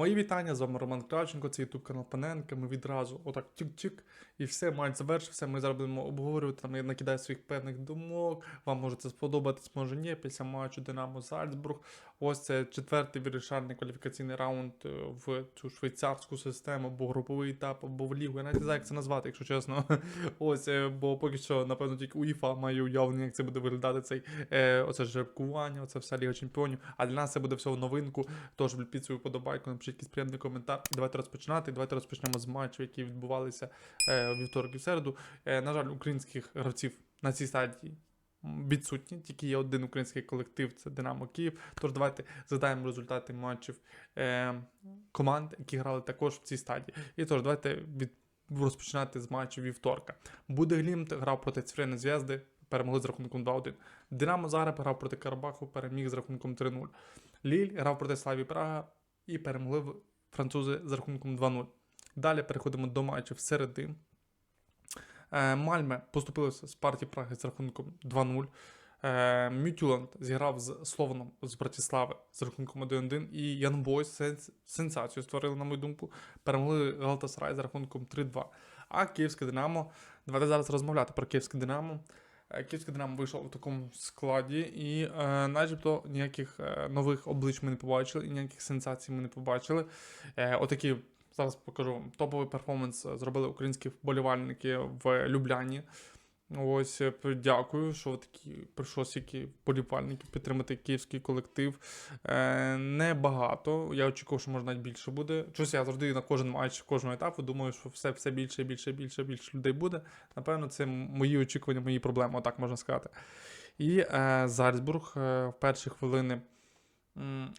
Мої вітання, з вами Роман Кравченко, це ютуб канал Паненка. Ми відразу отак тік-тік, і все, матч завершився. Ми зараз будемо обговорювати, там я накидаю своїх певних думок. Вам може це сподобатись, може ні. Після матчу Динамо Зальцбург. Ось це четвертий вирішальний кваліфікаційний раунд е, в цю швейцарську систему, або груповий етап, або в лігу. Я навіть не знаю, як це назвати, якщо чесно. Ось, е, бо поки що, напевно, тільки УЄФА має уявлення, як це буде виглядати цей е, оце жеребкування, оце вся Ліга Чемпіонів. А для нас це буде все в новинку. Тож вліпіть свою подобайку, напишіть якийсь приємний коментар. І давайте розпочинати. Давайте розпочнемо з матчів, які відбувалися е, вівторок і в середу. На жаль, українських гравців на цій стадії відсутні. Тільки є один український колектив, це Динамо Київ. Тож давайте згадаємо результати матчів е, команд, які грали також в цій стадії. І тож давайте від розпочинати з матчу вівторка. Буде Глімт грав проти Цврини Зв'язди, перемогли з рахунком 2-1. Динамо Загреб грав проти Карабаху, переміг з рахунком 3-0. Ліль грав проти Славі Прага і перемогли французи з рахунком 2-0. Далі переходимо до матчів середи. Е, Мальме поступилося з партії Праги з рахунком 2-0. Е, Мютюланд зіграв з Слованом з Братіслави з рахунком 1-1. І Ян Бойс сенс- сенсацію створили, на мою думку. Перемогли Галатасарай з рахунком 3-2. А Київське Динамо. Давайте зараз розмовляти про Київське Динамо. Е, Київське Динамо вийшло в такому складі, і е, начебто ніяких нових облич ми не побачили, і ніяких сенсацій ми не побачили. Е, отакі зараз покажу топовий перформанс е, зробили українські вболівальники в Любляні. Ось е, дякую, що такі прийшов стільки вболівальників підтримати київський колектив. Е, Небагато. Я очікував, що може навіть більше буде. Щось я завжди на кожен матч, кожного етапу думаю, що все, все більше, більше, більше, більше людей буде. Напевно, це мої очікування, мої проблеми, отак можна сказати. І е, Зальцбург е, в перші хвилини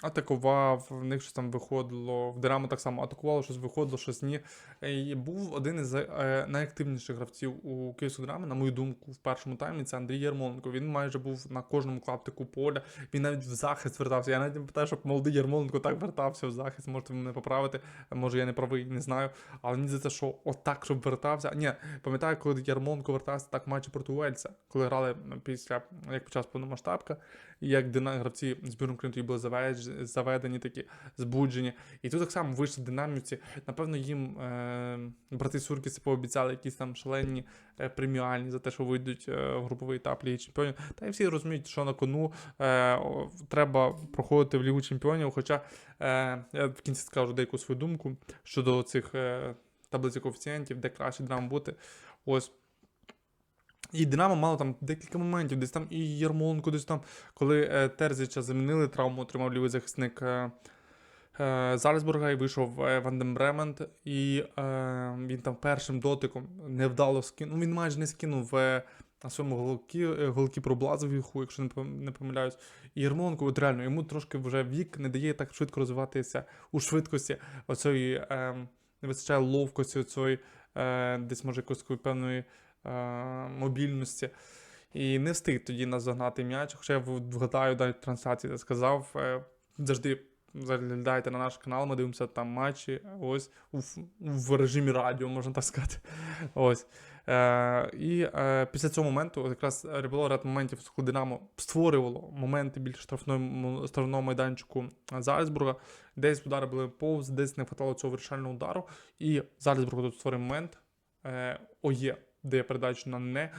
атакував, в них щось там виходило, в Динамо так само атакувало, щось виходило, щось ні. Е, І був один із е, найактивніших гравців у Київського Динамо, на мою думку, в першому таймі це Андрій Ярмоленко. Він майже був на кожному клаптику поля. Він навіть в захист вертався. Я навіть не питаю, щоб молодий Ярмоленко так вертався в захист. Можете мене поправити. Може, я не правий, не знаю. Але мені здається, що отак, щоб вертався. Ні, пам'ятаю, коли Ярмоленко вертався так матчі проти Уельса, коли грали після як почалась повномасштабка, як дина гравці збірної України були заведені, такі збуджені. І тут так само вийшли динамівці. Напевно, їм е, брати Суркіси пообіцяли якісь там шалені е, преміальні за те, що вийдуть е, в груповий етап Ліги Чемпіонів. Та й всі розуміють, що на кону е, треба проходити в Лігу Чемпіонів. Хоча е, я в кінці скажу деяку свою думку щодо цих е, таблиці коефіцієнтів, де краще Динамо бути. Ось. І Динамо мало там декілька моментів, десь там і Ярмоленко, десь там, коли е, Терзича замінили, травму отримав лівий захисник е, е, Зальцбурга і вийшов е, Вандем Бремент, і е, він там першим дотиком невдало скинув. Ну, він майже не скинув е, на своєму голкі, е, голкіпру Блазовіху, якщо не помиляюсь. І Ярмоленко, от реально, йому трошки вже вік не дає так швидко розвиватися у швидкості оцієї, е, не вистачає ловкості, оцієї, е, десь може якоїсь певної мобільності. І не встиг тоді наздогнати м'яч. Хоча я вгадаю, навіть трансляції сказав. е, Завжди заглядайте на наш канал, ми дивимося там матчі. Ось в, в режимі радіо, можна так сказати. Ось. Е, і е, після цього моменту, якраз було ряд моментів, коли Динамо створювало моменти більш штрафного, штрафного майданчику Зальцбурга. Десь удари були повз, десь не хватало цього вирішального удару. І Зальцбург тут створив момент. Е, ОЄ дає передачу на не.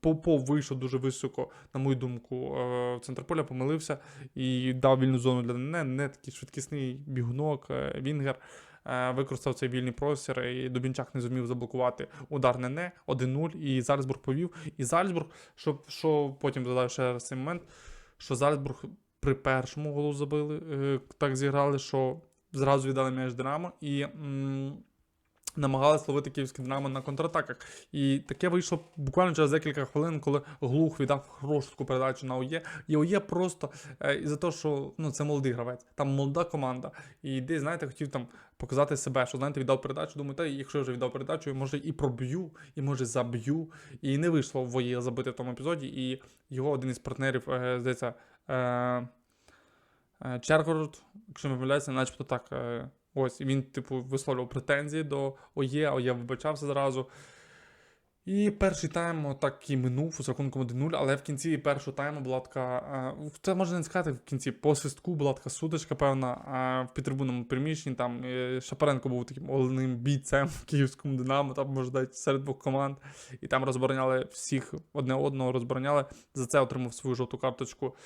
Попов вийшов дуже високо, на мою думку, е, в центр поля помилився і дав вільну зону для не. Не такий швидкісний бігунок, е, Вінгер. е, Використав цей вільний простір, і Дубінчак не зумів заблокувати удар на не 1-0, і Зальцбург повів. І Зальцбург, що, що потім додав ще раз цей момент, що Зальцбург при першому голу забили, так зіграли, що зразу віддали м'яч Динамо і. Намагалися ловити київське Динамо на контратаках. І таке вийшло буквально через декілька хвилин, коли Глух віддав хорошу передачу на ОЄ. І ОЄ просто е, із-за того, що ну, це молодий гравець, там молода команда. І десь, знаєте, хотів там показати себе, що знаєте, віддав передачу. Думаю, та якщо вже віддав передачу, може і проб'ю, і може заб'ю. І не вийшло в ОЄ забити в тому епізоді. І його один із партнерів, е, здається, е, е, Чергород, якщо не помиляюся, начебто так. Е, Ось, він, типу, висловлював претензії до ОЄ, а ОЄ вибачався зразу. І перший тайм отак і минув з рахунком 1-0, але в кінці першого тайму була така. е, Це можна не сказати в кінці. По свистку була така сутичка, певна, е, в підтрибунному приміщенні. Там е, Шапаренко був таким головним бійцем в київському Динамо, там дати серед двох команд. І там розбороняли всіх одне одного розбороняли. За це отримав свою жовту карточку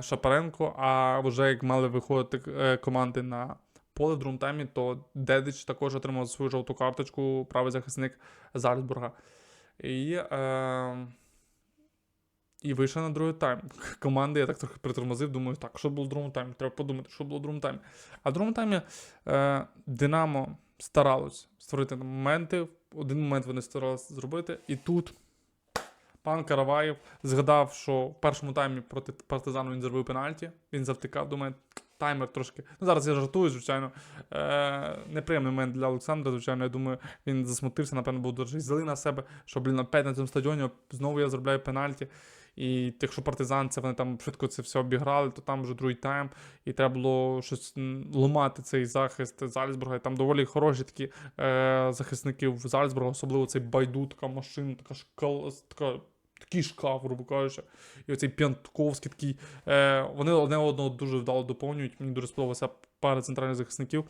Шапаренко. А вже як мали виходити команди на поле в другому таймі, то Дедич також отримав свою жовту карточку, правий захисник Зальцбурга. І, е, і вийшов на другий тайм. Команди я так трохи притормозив, думаю, так, що було в другому таймі? Треба подумати, що було в другому таймі. А в другому таймі е, Динамо старалось створити моменти. Один момент вони старалися зробити. І тут пан Караваєв згадав, що в першому таймі проти партизану він зробив пенальті. Він завтикав, думає, таймер трошки. Ну, зараз я жартую, звичайно. Е, неприємний момент для Олександра, звичайно. Я думаю, він засмутився, напевно, був дуже злий на себе, що, блін, опять на цьому стадіоні знову я зробляю пенальті. І якщо партизан, це вони там швидко це все обіграли, то там вже другий тайм, і треба було щось м, ламати цей захист Зальцбурга. І там доволі хороші такі е, захисники в Зальцбурга, особливо цей байду, така машина, така шкал, така. Шкаф, грубо кажучи, і оцей П'янтковський такий. Е, вони одне одного дуже вдало доповнюють. Мені дуже сподобалася пара центральних захисників.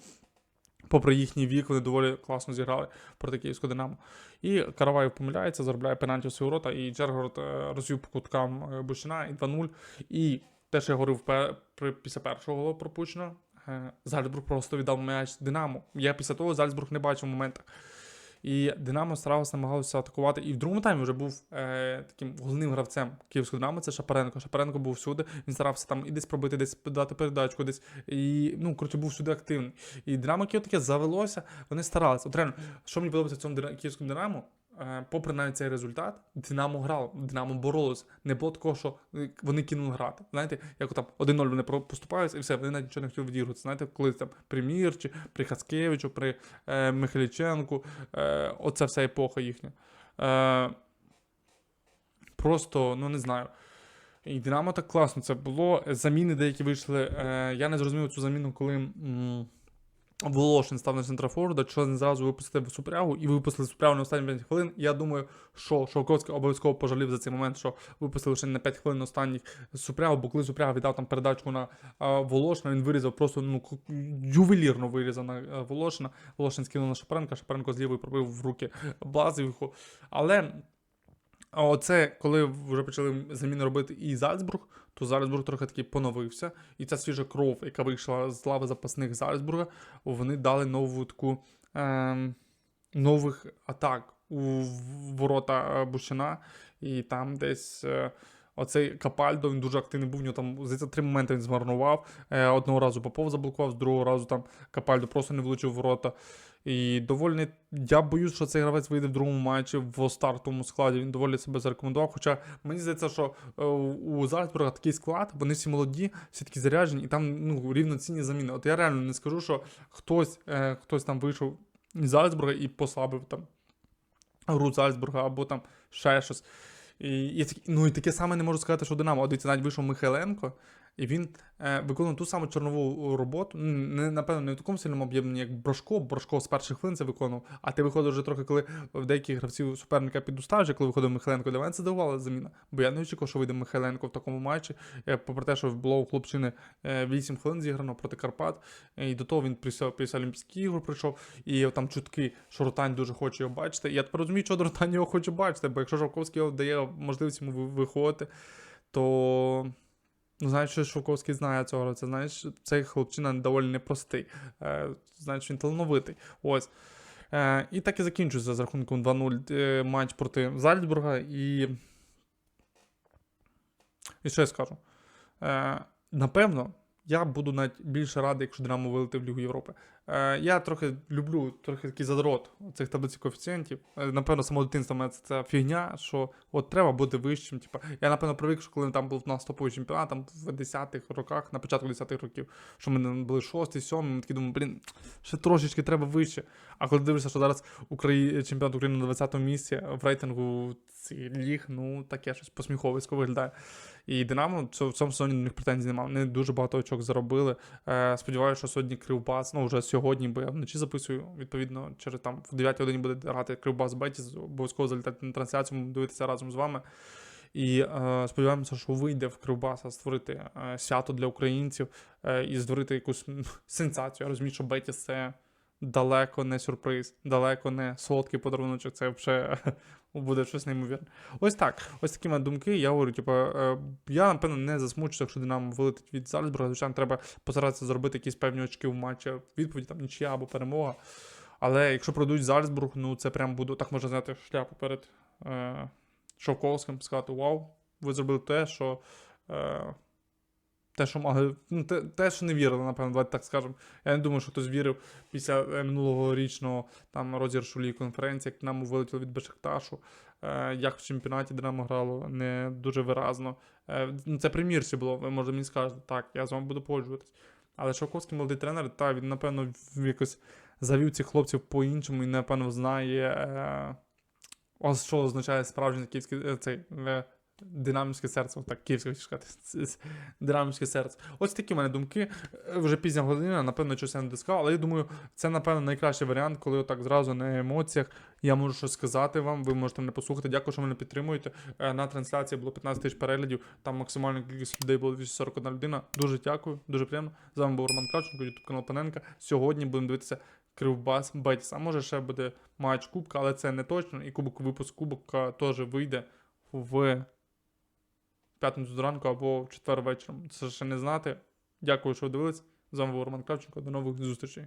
Попри їхній вік, вони доволі класно зіграли проти Київського Динамо. І Караваєв помиляється, заробляє пенальті в свої ворота, і Джергород е, розвів по куткам е, Бущина і 2-0. І те, що я говорив після першого голу пропущено, е, Зальцбург просто віддав м'яч Динамо. Я після того Зальцбург не бачив моментах. І Динамо Страус намагалося атакувати. І в другому таймі вже був е, таким головним гравцем Київського Динамо, це Шапаренко. Шапаренко був всюди, він старався там і десь пробити, десь дати передачку, десь. І, ну, коротше, був всюди активний. І Динамо Київ таке завелося, вони старалися. От реально, що мені подобається в цьому київському Динамо, попри навіть цей результат, Динамо грало, Динамо боролося. Не було такого, що е, вони кинули грати. Знаєте, як там 1-0 вони поступаються, і все, вони навіть нічого не хотіли відігрувати. Знаєте, коли там при Мірчі, при Хацкевичу, при е, Михайліченку, е, оце вся епоха їхня. Е, просто, ну не знаю. І Динамо так класно це було. Заміни деякі вийшли. Е, я не зрозумів цю заміну, коли. М- Волошин став на центрофорда, що не зразу випустити в супрягу і випустили супрягу на останні 5 хвилин. Я думаю, що Шовковський обов'язково пожалів за цей момент, що випустили ще на 5 хвилин останніх супрягу, бо коли супряга віддав там передачку на а, Волошина, він вирізав просто ну ювелірно вирізав на е, Волошина. Волошин скинув на Шапаренка, Шапаренко з пробив в руки Блазівку. Але а оце, коли вже почали заміни робити і Зальцбург, то Зальцбург трохи таки поновився. І ця свіжа кров, яка вийшла з лави запасних Зальцбурга, вони дали нову таку ем, нових атак у ворота е, Бущина. І там десь. е, Оцей Капальдо, він дуже активний був. У нього там здається, три моменти він змарнував. Е, одного разу Попов заблокував, з другого разу там Капальдо просто не влучив в ворота. І доволі я боюсь, що цей гравець вийде в другому матчі в стартовому складі. Він доволі себе зарекомендував. Хоча мені здається, що е, у Зальцбурга такий склад, вони всі молоді, всі такі заряджені, і там ну, рівноцінні заміни. От я реально не скажу, що хтось, е, хтось там вийшов із Зальцбурга і послабив там гру Зальцбурга або там ще щось. І, і, ну, і таке саме не можу сказати, що Динамо. Дивіться, навіть вийшов Михайленко, і він е, виконував ту саму чорнову роботу. Ну, Не, напевно, не в такому сильному об'ємі, як Брошко. Брошко з перших хвилин це виконував. А ти виходив вже трохи, коли в деяких гравців суперника підустав, вже коли виходив Михайленко. Для мене це дивувала заміна. Бо я не очікував, що вийде Михайленко в такому матчі. Е, Попри те, що було у хлопчини е, 8 хвилин зіграно проти Карпат. е, І до того він після, Олімпійських ігор прийшов, і там чутки, що Ротань дуже хоче його бачити. Я тепер розумію, що Ротань його хоче бачити, бо якщо Жовковський його дає можливість йому виходити, то. Ну, знаєш, що Шовковський знає цього, це знаєш, цей хлопчина доволі непростий. Е, знаєш, він талановитий. Ось. Е, і так і закінчується з рахунком 2-0 е, матч проти Зальцбурга. І. І що я скажу? Напевно, я буду навіть більше радий, якщо Динамо вилетить в Лігу Європи. Е, я трохи люблю трохи такий задрот цих таблиць коефіцієнтів. Е, напевно, самого дитинства в мене це фігня, що от треба бути вищим. Типа, я напевно привик, що коли там був на топовий чемпіонат, там в 10-х роках, на початку 10-х років, що ми були 6 7 ми такі думаємо, блін, ще трошечки треба вище. А коли дивишся, що зараз Украї... чемпіонат України на 20-му місці в рейтингу цих ліг, ну таке щось посміховисько виглядає. І Динамо в цьому сезоні до них претензій немає. Вони дуже багато очок заробили. Е, сподіваюся, що сьогодні Кривбас, ну вже сьогодні, бо я вночі записую. Відповідно, через там в 9 годині буде грати Кривбас Бетіс. Обов'язково залітати на трансляцію, дивитися разом з вами. І е, сподіваємося, що вийде в Кривбаса створити е, свято для українців е, і створити якусь сенсацію. Я розумію, що Бетіс це далеко не сюрприз, далеко не солодкий подаруночок. Це вже буде щось неймовірне. Ось так. Ось такі мої думки. Я говорю, типу, е, я напевно не засмучуся, якщо Динамо вилетить від Зальцбурга. Звичайно, треба постаратися зробити якісь певні очки в матчі відповіді, там нічия або перемога. Але якщо пройдуть Зальцбург, ну це прям буде так можна зняти шляпу перед е, Шовковським, сказати: Вау, ви зробили те, що. Е, те, що могли, ну, те, те, що не вірили, напевно, давайте так скажемо. Я не думаю, що хтось вірив після е, минулого річного там розіграшу ліги конференції, як Динамо вилетіло від Бешикташу, е, як в чемпіонаті Динамо грало не дуже виразно. Е, ну, це примірці було, ви може мені скажете, так, я з вами буду погоджуватись. Але Шовковський молодий тренер, та він, напевно, якось завів цих хлопців по-іншому і, напевно, знає, ось що означає справжнє київське е, цей. Динамівське серце, так, київське сказати. Ц- серце. Ось такі в мене думки. Е, Вже пізня година, напевно, щось я не дискав, але я думаю, це, напевно, найкращий варіант, коли отак зразу на емоціях я можу щось сказати вам, ви можете мене послухати. Дякую, що мене підтримуєте. Е, На трансляції було 15 тисяч переглядів, там максимальна кількість людей було 241 людина. Дуже дякую, дуже приємно. З вами був Роман Кравченко, ютуб канал Паненка. Сьогодні будемо дивитися Кривбас Бетіс. А може ще буде матч Кубка, але це не точно. І кубок випуск Кубка теж вийде в п'ятницю зранку або в четвер вечором. Це ще не знати. Дякую, що ви дивились. З вами був Роман Кравченко. До нових зустрічей.